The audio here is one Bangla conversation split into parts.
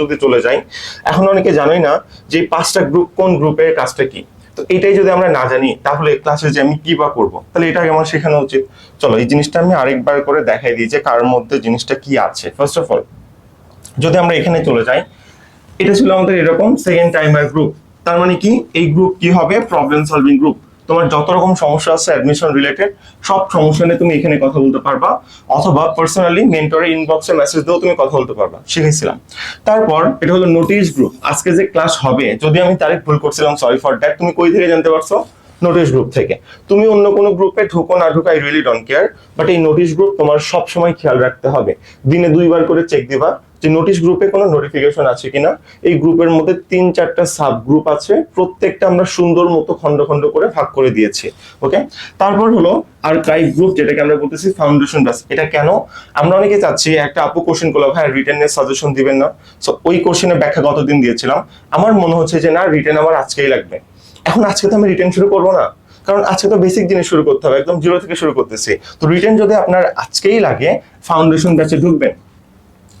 যদি চলে যাই, এখন অনেকে জানোই না যে পাঁচটা গ্রুপ কোন গ্রুপের কাজটা কি। তো এটাই যদি আমরা না জানি, তাহলে ক্লাসে যে আমি কি বা করব? তাহলে এটা আমার শেখানো উচিত। চলো, এই জিনিসটা আমি আরেকবার করে দেখাই দিই যে কার মধ্যে জিনিসটা কি আছে। ফার্স্ট অফ অল যদি আমরা এখানে চলে যাই, এটা ছিল আমাদের এরকম সেকেন্ড টাইমার গ্রুপ তার মানে কি? এই গ্রুপ কি হবে? প্রবলেম সলভিং গ্রুপ তোমার যত রকম সমস্যা আছে অ্যাডমিশন রিলেটেড সব সমস্যা নিয়ে তুমি এখানে কথা বলতে পারবা, অথবা পার্সোনালি মেন্টরের ইনবক্সে মেসেজ দিয়েও তুমি কথা বলতে পারবা, শিখেছিলাম। তারপর এটা হলো নোটিশ গ্রুপ আজকে যে ক্লাস হবে, যদি আমি তারিখ ভুল করছিলাম সরি ফর দ্যাট তুমি কই থেকে জানতে পারছ? নোটিশ গ্রুপ থেকে। তুমি অন্য কোনো গ্রুপে ঢুকো না ঢুকো I really don't care but এই নোটিশ গ্রুপ তোমার সব সময় খেয়াল রাখতে হবে। দিনে দুইবার করে চেক দিবা যে নোটিশ গ্রুপে কোনো নোটিফিকেশন আছে কিনা, এই গ্রুপের মধ্যে তিন চারটা সাব গ্রুপ আছে, প্রত্যেকটা আমরা সুন্দর মতো খন্ড খন্ড করে ভাগ করে দিয়েছি ওকে তারপর হলো আর্কাইভ গ্রুপ যেটাকে আমরা বলতেছি ফাউন্ডেশন ব্যাস। এটা কেন? আমরা অনেকে চাচ্ছি, একটা আপু কোশ্চেন করল, ভাই রিটেনের সাজেশন দিবেন না? সো ওই কোশ্চেনের ব্যাখ্যা গতদিন দিয়েছিলাম? আমার মনে হচ্ছে যে, না রিটেন আমার আজকেই লাগবে। এখন আজকে তো আমি রিটেন শুরু করব না, কারণ আজকে তো বেসিক জিনিস শুরু করতে হবে, একদম জিরো থেকে শুরু করতেছি। তো রিটেন যদি আপনার আজকেই লাগে ফাউন্ডেশন ব্যাচে ঢুকবেন।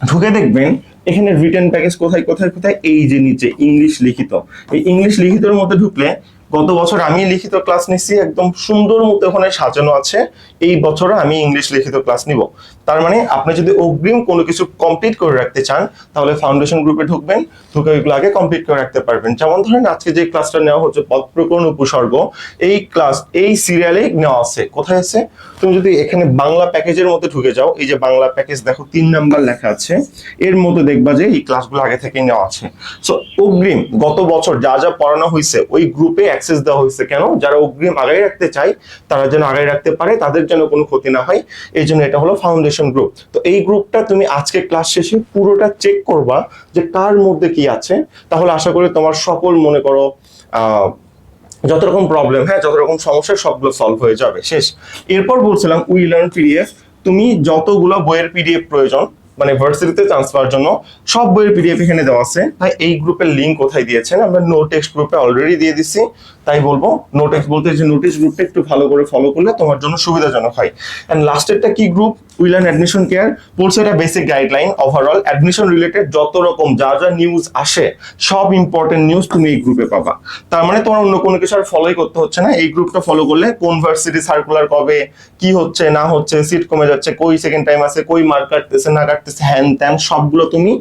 ঢুকে দেখবেন, এখানে রিটার্ন প্যাকেজ কোথায় কোথায় কোথায়? এই যে নিচে ইংলিশ লিখিত। এই ইংলিশ লিখিতর মধ্যে ঢুকলে গত বছর আমি লিখিত ক্লাস নিচ্ছি একদম সুন্দর মতো ওখানে সাজানো আছে। এই বছর আমি ইংলিশ লিখিত ক্লাস নিব। তার মানে আপনি যদি অগ্রিম কোনো কিছু কমপ্লিট করে রাখতে চান, তাহলে ফাউন্ডেশন গ্রুপে ঢুকবেন, ঢুকে ওইগুলো আগে কমপ্লিট করে রাখতে পারবেন। যেমন ধরেন আজকে যে ক্লাসটা নেওয়া হচ্ছে পদ প্রকরণ উপসর্গ, এই ক্লাস এই সিরিয়ালে নেওয়া আছে। কোথায় আছে? তুমি যদি এখানে বাংলা প্যাকেজের মধ্যে ঢুকে যাও, এই যে বাংলা প্যাকেজ দেখো তিন নাম্বার লেখা আছে। এর মধ্যে দেখবা যে এই ক্লাসগুলো আগে থেকে নেওয়া আছে। সো অগ্রিম, গত বছর যা যা পড়ানো হয়েছে, ওই গ্রুপে অ্যাক্সেস দেওয়া হয়েছে। কেন? যারা অগ্রিম আগাই রাখতে চায়, তারা যেন আগাই রাখতে পারে, তাদের যেন কোনো ক্ষতি না হয়, এই জন্য এটা হলো ফাউন্ডেশন গ্রুপ তো এই গ্রুপটা তুমি আজকে ক্লাস শেষে পুরোটা চেক করবা যে কার মধ্যে কি আছে। তাহলে আশা করি তোমার সকল মনে করো যত রকম প্রবলেম হ্যাঁ যত রকম সমস্যা সবগুলো সলভ হয়ে যাবে। শেষ। এরপর বলছিলাম উই লার্ন পিডিএফ তুমি যতগুলো বইয়ের পিডিএফ প্রয়োজন মানে ভার্সিটিতে পাওয়ার জন্য, সব বইয়ের পিডিএফ এখানে দেওয়া আছে। তাই এই গ্রুপের লিঙ্ক কোথায় দিয়েছেন? আমরা নো টেক্সট গ্রুপে অলরেডি দিয়ে দিচ্ছি তাই বলব নো টেক্সট বলতে যে নোটিশ গ্রুপটা একটু ভালো করে ফলো করলে তোমার জন্য সুবিধাজনক হয়। অ্যান্ড লাস্টেরটা কি গ্রুপ উইলান অ্যাডমিশন কেয়ার বলছে এটা basic guideline overall admission related যত রকম যা যা নিউজ আসে, সব ইম্পর্টেন্ট নিউজ তুমি এই গ্রুপে পাবা। তার মানে তোমার অন্য কোনো কিছু আর ফলোই করতে হচ্ছে না। এই গ্রুপটা ফলো করলে কোন ভার্সিটি সার্কুলার কবে, কি হচ্ছে, না হচ্ছে সিট কমে যাচ্ছে, কই সেকেন্ড টাইম আছে, কই মার্ক কাটতেছে, না কাটতেছে, হ্যান ত্যান সবগুলো তুমি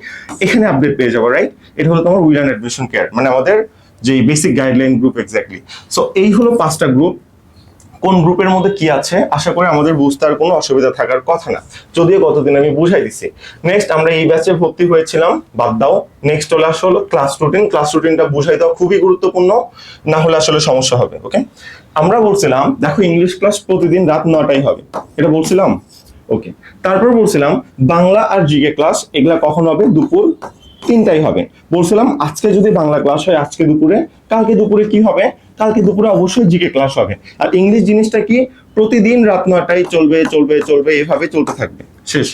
এখানে আপডেট পেয়ে যাব রাইট এটা হলো তোমার উইল উইলান অ্যাডমিশন কেয়ার মানে আমাদের যে basic guideline group exactly so এই হলো পাঁচটা গ্রুপ কোন গ্রুপের মধ্যে কি আছে? আশা করি আমাদের বুঝতে আর কোনো অসুবিধা থাকার কথা না। যদিও গতদিন আমি বুঝাই দিছি। নেক্সট আমরা এই ব্যাচে ভর্তি হয়েছিলাম। বাদ দাও। নেক্সট হলো ক্লাস রুটিন ক্লাস রুটিনটা বুঝাই দেওয়া খুবই গুরুত্বপূর্ণ। না হলে আসলে সমস্যা হবে ওকে আমরা বলছিলাম, দেখো ইংলিশ ক্লাস প্রতিদিন রাত নটাই হবে। এটা বলছিলাম? ওকে তারপর বলছিলাম, বাংলা আর জিকে ক্লাস এগুলা কখন হবে? দুপুর তিনটাই হবে। বলছিলাম, আজকে যদি বাংলা ক্লাস হয়, আজকে দুপুরে, কালকে দুপুরে কি হবে? কালকে দুপুরে অবশ্যই জিকে ক্লাস হবে। আর ইংলিশ জিনিসটা কি? প্রতিদিন রাত নটায় চলবে চলবে চলবে, এভাবে চলতে থাকবে। শেষ।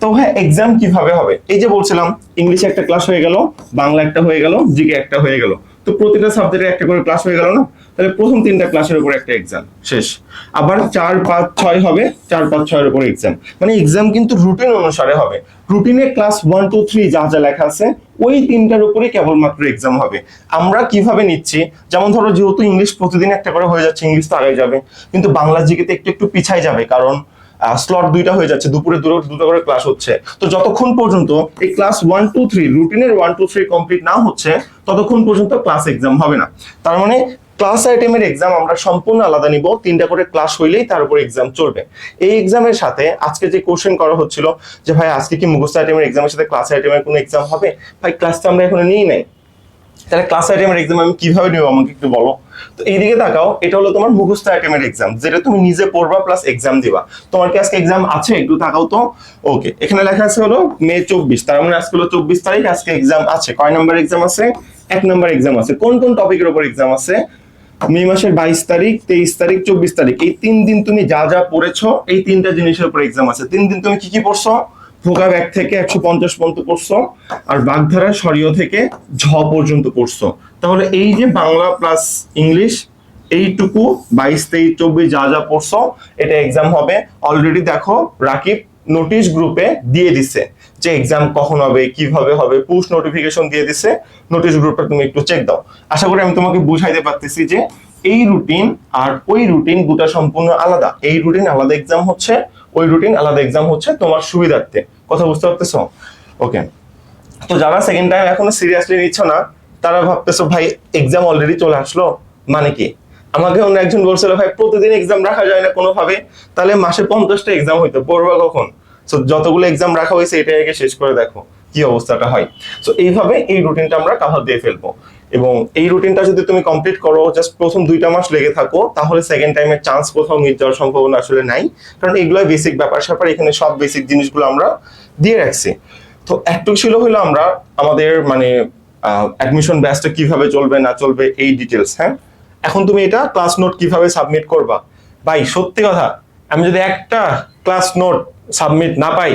তো হ্যাঁ এক্সাম কীভাবে হবে? এই যে বলছিলাম ইংলিশে একটা ক্লাস হয়ে গেল, বাংলা একটা হয়ে গেল জিকে একটা হয়ে গেল। তো প্রতিটা সাবজেক্টে একটা করে ক্লাস হয়ে গেল না? তাহলে প্রথম তিনটা ক্লাসের উপর একটা এক্সাম শেষ। আবার চার, পাঁচ, ছয় হবে, চার, পাঁচ, ছয়ের উপর এক্সাম মানে এক্সাম কিন্তু রুটিন অনুসারে হবে। রুটিনে ক্লাস ওয়ান টু থ্রি যা যা লেখা আছে, ওই তিনটার উপরে কেবলমাত্র এক্সাম হবে। আমরা কীভাবে নিচ্ছি? যেমন ধরো, যেহেতু ইংলিশ প্রতিদিন একটা করে হয়ে যাচ্ছে ইংলিশ তো আগে যাবে। কিন্তু বাংলা জিকেতে একটু একটু পিছাই যাবে, কারণ স্লট দুইটা হয়ে যাচ্ছে, দুপুরে দুটো দুটো করে ক্লাস হচ্ছে। তো যতক্ষণ পর্যন্ত এই ক্লাস ওয়ান টু থ্রি রুটিনের ওয়ান টু থ্রি কমপ্লিট না হচ্ছে, ততক্ষণ পর্যন্ত ক্লাস এক্সাম হবে না। তার মানে ক্লাস আইটেমের এক্সাম আমরা সম্পূর্ণ আলাদা নিব। তিনটা করে ক্লাস হইলেই তার উপর এক্সাম চলবে। এই এক্সামের সাথে আজকে যে কোশ্চেন করা হচ্ছিল যে, ভাই, আজকে কি মুখস্থ আইটেমের এক্সামের সাথে ক্লাস আইটেমের কোনো এক্সাম হবে? ভাই ক্লাসটা আমরা এখনও নিই নাই। তাহলে ক্লাস আইটেমের এক্সাম আমি কীভাবে নেব, আমাকে একটু বলো? তো এইদিকে তাকাও, এটা হলো তোমার মুখস্থ আইটেমের এক্সাম যেটা তুমি নিজে পড়বা প্লাস এক্সাম দিবা। তোমার কি আজকে এক্সাম আছে? একটু তাকাও তো। ওকে এখানে লেখা আছে হলো মে চব্বিশ, তার মানে আজকে হলো চব্বিশ তারিখ, আজকে এক্সাম আছে। কয় নাম্বার এক্সাম আছে? এক নাম্বার এক্সাম আছে। কোন কোন টপিকের উপর এক্সাম আছে? মে মাসের বাইশ তারিখ, তেইশ তারিখ, চব্বিশ তারিখ। এই তিন দিন তুমি যা যা পড়েছো, এই তিনটা জিনিসের উপর এক্সাম আছে। তিন দিন তুমি কি কি পড়ছো? ভোগাব ব্যাগ থেকে একশো পঞ্চাশ পর্যন্ত পড়ছো আর বাগধারা সরিয় থেকে ঝ পর্যন্ত পড়ছো। তাহলে এই যে বাংলা প্লাস ইংলিশ এইটুকু বাইশ, তেইশ, চব্বিশ যা যা পড়ছো, এটা এক্সাম হবে। অলরেডি দেখো, রাকিব নোটিশ গ্রুপে দিয়ে দিছে। যে এক্সাম কখন হবে, কীভাবে হবে পুশ নোটিফিকেশন দিয়ে দিছে নোটিশ গ্রুপটা তুমি একটু চেক দাও। আশা করি আমি তোমাকে বুঝাইতে পারতেছি যে এই রুটিন আর ওই রুটিন দুটা সম্পূর্ণ আলাদা। এই রুটিন আলাদা এক্সাম হচ্ছে, ওই রুটিন আলাদা এক্সাম হচ্ছে তোমার সুবিধার্থে। কথা বুঝতে পারতেছো? ওকে তো যারা সেকেন্ড টাইম এখনও সিরিয়াসলি নিচ্ছ না, তারা ভাবতেছো, ভাই এক্সাম অলরেডি চলে আসলো? মানে কি? আমাকে অন্য একজন বলছিল, ভাই, প্রতিদিন এক্সাম রাখা যায় না কোনোভাবে? তাহলে মাসে পঞ্চাশটা এক্সাম হইতো, পড়বা কখন? তো যতগুলো এক্সাম রাখা হয়েছে, এটা আগে শেষ করে দেখো কি অবস্থাটা হয়। তো এইভাবে এই রুটিনটা আমরা কাভার দিয়ে ফেলব। এবং এই রুটিনটা যদি তুমি কমপ্লিট করো জাস্ট প্রথম দুইটা মাস লেগে থাকো, তাহলে সেকেন্ড টাইমের চান্স কোথাও মিট যাওয়ার সম্ভাবনা আসলে নাই। কারণ এগুলোই বেসিক ব্যাপার স্যাপার, এখানে সব বেসিক জিনিসগুলো আমরা দিয়ে রাখছি। তো একটু ছিল হলো আমরা আমাদের মানে অ্যাডমিশন ব্যাচটা কীভাবে চলবে, না চলবে, এই ডিটেলস হ্যাঁ? এখন তুমি এটা ক্লাস নোট কীভাবে সাবমিট করবা? ভাই, সত্যি কথা, আমি যদি একটা ক্লাস নোট সাবমিট না পাই,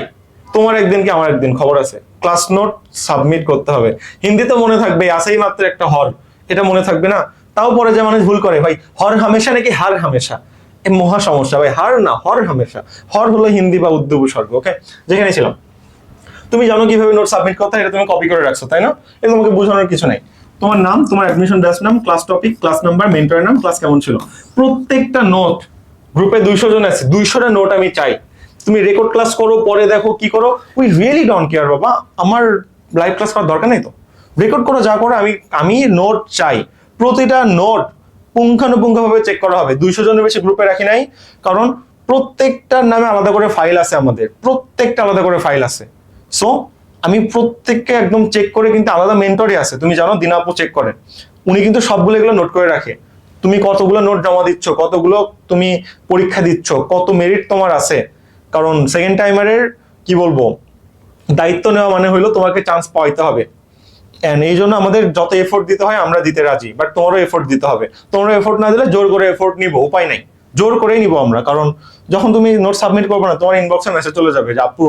তোমার একদিন কি আমার একদিন খবর আছে? ক্লাস নোট সাবমিট করতে হবে। হিন্দিতে মনে থাকবে আসেই মাত্র একটা হর। এটা মনে থাকবে না? তাও পরে যে মানুষ ভুল করে, ভাই, হর হামেশা নাকি হার হামেশা? মহা সমস্যা, ভাই, হার না, হর হামেশা। হর হলো হিন্দি বা উর্দু উপসর্গ ওকে যেখানে ছিলাম। তুমি জানো কীভাবে নোট সাবমিট করতে এটা তুমি কপি করে রাখছো, তাই না? এটা তোমাকে বোঝানোর কিছু নাই। তোমার নাম, তোমার অ্যাডমিশন ব্যাচ নাম ক্লাস টপিক ক্লাস নাম্বার মেন্টরের নাম ক্লাস কেমন ছিল? প্রত্যেকটা নোট গ্রুপে দুইশো জন আছে। দুইশোটা নোট আমি চাই। তুমি রেকর্ড ক্লাস করো, পরে দেখো কি করো। উই রিয়েলি ডোন্ট কেয়ার বাবা। আমার লাইভ ক্লাস করার দরকার নেই তো। রেকর্ড করো, যা করো, আমি আমি নোট চাই। প্রতিটা নোট পুঙ্খানুপুঙ্খভাবে চেক করা হবে। দুইশো জনের বেশি গ্রুপে রাখি নাই, কারণ প্রত্যেকটার নামে আলাদা করে ফাইল আছে আমাদের। প্রত্যেকটা আলাদা করে ফাইল আছে। সো আমি প্রত্যেককে একদম চেক করে কিন্তু আলাদা মেন্টরই আছে। তুমি জানো দিনাপু চেক করেন উনি কিন্তু সবগুলো এগুলো নোট করে রাখে। তুমি কতগুলো নোট জমা দিচ্ছ, কতগুলো তুমি পরীক্ষা দিচ্ছ, কত মেরিট তোমার আছে। কারণ সেকেন্ড টাইমারের কি বলব, দায়িত্ব নেওয়া মানে হলো তোমাকে চান্স পাইতে হবে। এন্ড এই জন্য আমাদের যত এফোর্ট দিতে হয়, আমরা দিতে রাজি। বাট তোমারও এফোর্ট দিতে হবে। তোমরা এফোর্ট না দিলে জোর করে এফোর্ট নিব, উপায় নাই। জোর করেই নিব আমরা। কারণ যখন তুমি নোট সাবমিট করবে না, তোমার ইনবক্সে মেসেজ চলে যাবে যে, আপু,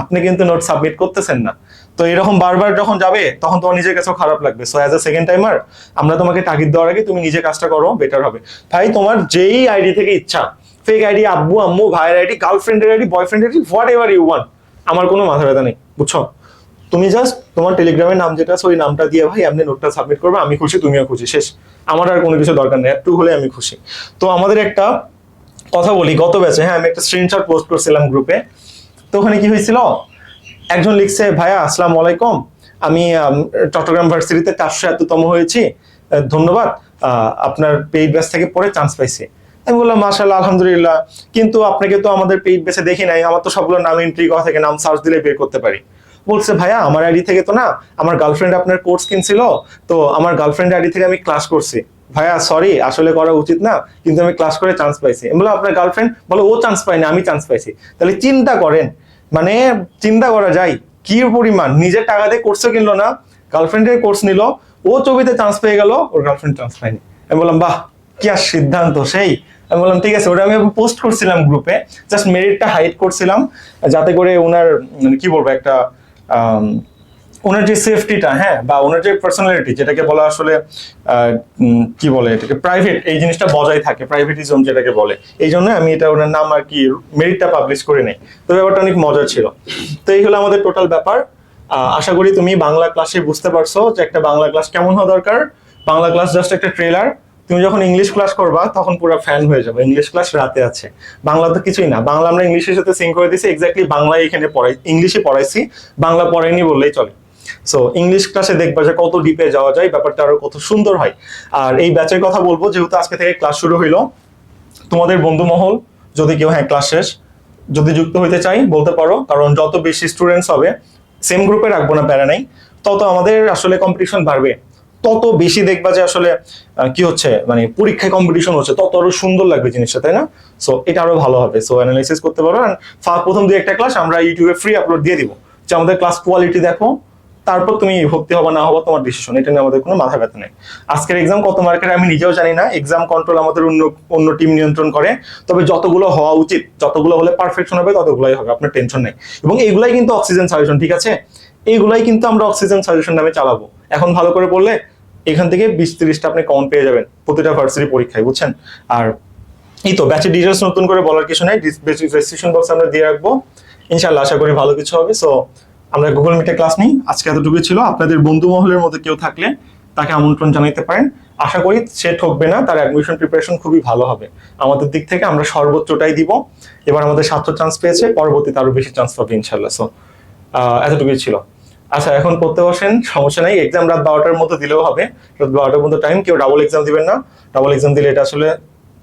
আপনি কিন্তু নোট সাবমিট করতেছেন না। তো এরকম বারবার যখন যাবে, তখন তোমার নিজের কাছেও খারাপ লাগবে। So as a second timer আমরা তোমাকে তাগিদ দেওয়ার আগে তুমি নিজে কাজটা করো বেটার হবে। ভাই, তোমার যেই আইডি থেকে ইচ্ছা ফেক আইডি আব্বু, আম্মু, ভাইয়ের আইডি গার্লফ্রেন্ডের আইডি বয়ফ্রেন্ডের ID whatever you want আমার কোনো মাথা ব্যথা নেই, বুঝছ? তুমি জাস্ট তোমার টেলিগ্রামের নাম যেটা আছে, ওই নামটা দিয়ে ভাই আপনি নোটটা সাবমিট করবে, আমি খুশি, তুমিও খুশি, শেষ। আমার আর কোনো কিছু দরকার নেই, একটু হলে আমি খুশি। তো আমাদের একটা কথা বলি, গত ব্যাচে হ্যাঁ আমি একটা স্ক্রিনশট পোস্ট করছিলাম গ্রুপে তো ওখানে কি হয়েছিল? একজন লিখছে, ভাইয়া, আসসালামু আলাইকুম। আমি চট্টগ্রাম ভার্সিটিতে চারশো এততম হয়েছি। ধন্যবাদ। আপনার পেইড ব্যাচ থেকে পরে চান্স পাইছি। আমি বললাম মাশাল্লাহ আলহামদুলিল্লাহ। কিন্তু আপনাকে তো আমাদের পেইড ব্যাচে দেখি নাই, আমার তো সবগুলো নাম এন্ট্রি করা থেকে, নাম সার্চ দিলে বের করতে পারি। বলছে, ভাইয়া, আমার আইডি থেকে তো না, আমার গার্লফ্রেন্ড আপনার কোর্স কিনছিল, তো আমার গার্লফ্রেন্ড আইডি থেকে আমি ক্লাস করছি। ভাইয়া সরি আসলে করা উচিত না, কিন্তু আমি ক্লাস করে চান্স পাইছি। বললাম, আপনার গার্লফ্রেন্ড বলো, ও চান্স পাইনি আমি চান্স পাইছি। তাহলে চিন্তা করেন মানে চিন্তা করা যায়, কি পরিমাণ? নিজের টাকা দিয়ে কোর্সও কিনলো না গার্লফ্রেন্ডের কোর্স নিল, ও ছবিতে চান্স পেয়ে গেল, ওর গার্লফ্রেন্ড চান্স পায়নি। আমি বললাম, বাহ, কি আর সিদ্ধান্ত সেই। আমি বললাম, ঠিক আছে। ওটা আমি পোস্ট করছিলাম গ্রুপে জাস্ট মেরিটটা হাইড করছিলাম, যাতে করে ওনার মানে কি বলব, একটা ওনার যে সেফটিটা হ্যাঁ বা ওনার যে পার্সোনালিটি যেটাকে বলা আসলে কি বলে, এটাকে প্রাইভেট এই জিনিসটা বজায় থাকে প্রাইভেটিজম যেটাকে বলে। এই জন্য আমি এটা, ওনার নাম আর কি মেরিটটা পাবলিশ করে নেই। তো ব্যাপারটা অনেক মজার ছিল। তো এই হলো আমাদের টোটাল ব্যাপার। আশা করি তুমি বাংলা ক্লাসে বুঝতে পারছ যে একটা বাংলা ক্লাস কেমন হওয়া দরকার। বাংলা ক্লাস জাস্ট একটা ট্রেলার তুমি যখন ইংলিশ ক্লাস করবা, তখন পুরো ফ্যান হয়ে যাবে। ইংলিশ ক্লাস রাতে আছে। বাংলা তো কিছুই না। বাংলা আমরা ইংলিশের সাথে সিং করে দিয়েছি। এক্স্যাক্টলি বাংলা এখানে পড়াই ইংলিশে পড়াইছি। বাংলা পড়াইনি বললেই চলে। সো ইংলিশ ক্লাসে দেখবা যে কত ডিপে যাওয়া যায়, ব্যাপারটা আরও কত সুন্দর হয়। আর এই ব্যাচের কথা বলব, যেহেতু আজকে থেকে ক্লাস শুরু হইল, তোমাদের বন্ধু মহল যদি কেউ হ্যাঁ ক্লাস শেষ, যদি যুক্ত হইতে চাই, বলতে পারো। কারণ যত বেশি স্টুডেন্টস হবে সেম গ্রুপে রাখব না প্যারা নাই। তত আমাদের আসলে কম্পিটিশন বাড়বে। তত বেশি দেখবা যে আসলে কি হচ্ছে মানে পরীক্ষায় কম্পিটিশন হচ্ছে, তত আরও সুন্দর লাগবে জিনিসটা, তাই না? সো এটা আরও ভালো হবে। সো অ্যানালাইসিস করতে পারো প্রথম দুই একটা ক্লাস আমরা ইউটিউবে ফ্রি আপলোড দিয়ে দিব। যে আমাদের ক্লাস কোয়ালিটি দেখো, তারপর তুমি ভর্তি হবা না হবা তোমার ডিসিশন এটা নিয়ে আমাদের কোনো মাথা ব্যথা নেই। আজকের এক্সাম কত মার্কের আমি নিজেও জানি না। এক্সাম কন্ট্রোল আমাদের অন্য অন্য টিম নিয়ন্ত্রণ করে। তবে যতগুলো হওয়া উচিত, যতগুলো হলে পারফেকশন হবে, ততগুলোই হবে, আপনার টেনশন নেই। এবং এইগুলাই কিন্তু অক্সিজেন সাজেশন ঠিক আছে? এইগুলাই কিন্তু আমরা অক্সিজেন সাজেশন নামে চালাবো। এখন ভালো করে পড়লে এখান থেকে বিশ তিরিশটা আপনি কমন পেয়ে যাবেন প্রতিটা ভার্সিটি পরীক্ষায়, বুঝছেন? আর এই তো ব্যাচের ডিটেলস নতুন করে বলার কিছু নাই রেজিস্ট্রেশন বক্স আমরা দিয়ে রাখব। ইনশাল্লাহ আশা করি ভালো কিছু হবে। সো আমরা গুগল মিটে ক্লাস নিই, আজকে এতটুকুই ছিল। আপনাদের বন্ধু মহলের মধ্যে কেউ থাকলে তাকে আমন্ত্রণ জানাইতে পারেন। আশা করি সে ঠকবে না, তার অ্যাডমিশন প্রিপারেশন খুবই ভালো হবে। আমাদের দিক থেকে আমরা সর্বোচ্চটাই দিব। এবার আমাদের সাতশো চান্স পেয়েছে, পরবর্তীতে আরও বেশি চান্স পাবে ইনশাল্লাহ সো এতটুকুই ছিল। আচ্ছা এখন পড়তে বসেন, সমস্যা নাই এক্সাম রাত বারোটার মতো দিলেও হবে। রাত বারোটার মতো টাইম কেউ ডাবল এক্সাম দিবেন না। ডাবল এক্সাম দিলে এটা আসলে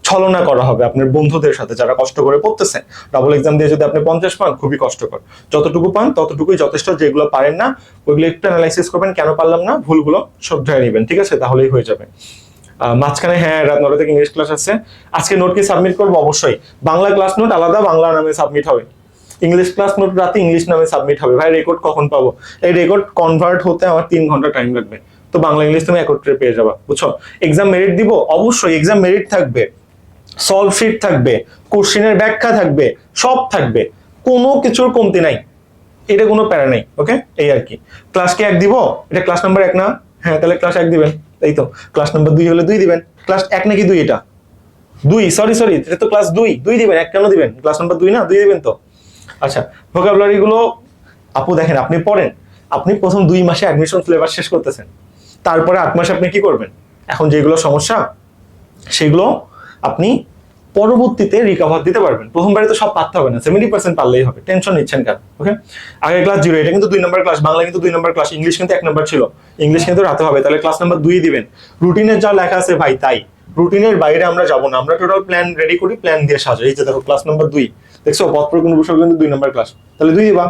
ছলনা করা হবে আপনার বন্ধুদের সাথে যারা কষ্ট করে পড়তেছে। ডাবল এক্সাম দিয়ে যদি আপনি পঞ্চাশ পান, খুবই কষ্টকর। যতটুকু পান, ততটুকুই যথেষ্ট, যেগুলো পারেন না, ওইগুলো একটু অ্যানালাইসিস করবেন, কেন পারলাম না, ভুলগুলো সব ধরে নেবেন, ঠিক আছে? তাহলেই হয়ে যাবে। মাঝখানে হ্যাঁ রাত নটা থেকে ইংলিশ ক্লাস আছে। আজকে নোট কি সাবমিট করব? অবশ্যই। বাংলা ক্লাস নোট আলাদা, বাংলা নামে সাবমিট হবে। ইংলিশ ক্লাস নোট রাতে ইংলিশ নামে সাবমিট হবে। ভাই রেকর্ড কখন পাবো? এই রেকর্ড কনভার্ট হতে আমার তিন ঘণ্টা টাইম লাগবে। তো বাংলা ইংলিশ তুমি একত্রে পেয়ে যাবা, বুঝছ? এক্সাম মেরিট দিব, অবশ্যই এক্সাম মেরিট থাকবে সলভ শিট থাকবে কোশ্চেনের ব্যাখ্যা থাকবে, সব থাকবে। কোনো কিছুর কমতি নাই। এটা কোনো প্যারা নেই ওকে এই আর কি। ক্লাস কি এক দিব, এটা ক্লাস নাম্বার এক না? হ্যাঁ তাহলে ক্লাস এক দিবেন এই তো? ক্লাস নাম্বার দুই হলে দুই দিবেন ক্লাস এক নাকি দুই এটা? দুই সরি সরি এটা তো ক্লাস দুই। দুই দিবেন, এক কেন দিবেন? ক্লাস নাম্বার দুই না? দুই দিবেন তো? আচ্ছা ভোকাবুলারি গুলো আপু দেখেন, আপনি পড়েন, আপনি প্রথম দুই মাসে অ্যাডমিশন সিলেবাস শেষ করতেছেন। তারপরে আট মাসে আপনি কি করবেন? এখন যেগুলো সমস্যা, সেগুলো আপনি পরবর্তীতে রিকভার দিতে পারবেন। প্রথমবারে তো সব পারতে হবে না সেভেন্টি পার্সেন্ট পারলেই হবে টেনশন নিচ্ছেন কেন? ওকে আগে ক্লাস জিরো এটা কিন্তু দুই নম্বর ক্লাস বাংলা কিন্তু দুই নম্বর ক্লাস ইংলিশ কিন্তু এক নম্বর ছিল। ইংলিশ কিন্তু রাতে হবে, তাহলে ক্লাস নাম্বার দুই দিবেন। রুটিনের যা লেখা আছে, ভাই, তাই। রুটিনের বাইরে আমরা যাব না। আমরা টোটাল প্ল্যান রেডি করি প্ল্যান দিয়ে সাজাই এই যে দেখো ক্লাস নাম্বার দুই। দেখছ? পথ প্রকল্প কিন্তু দুই নাম্বার ক্লাস তাহলে দুই দিবা।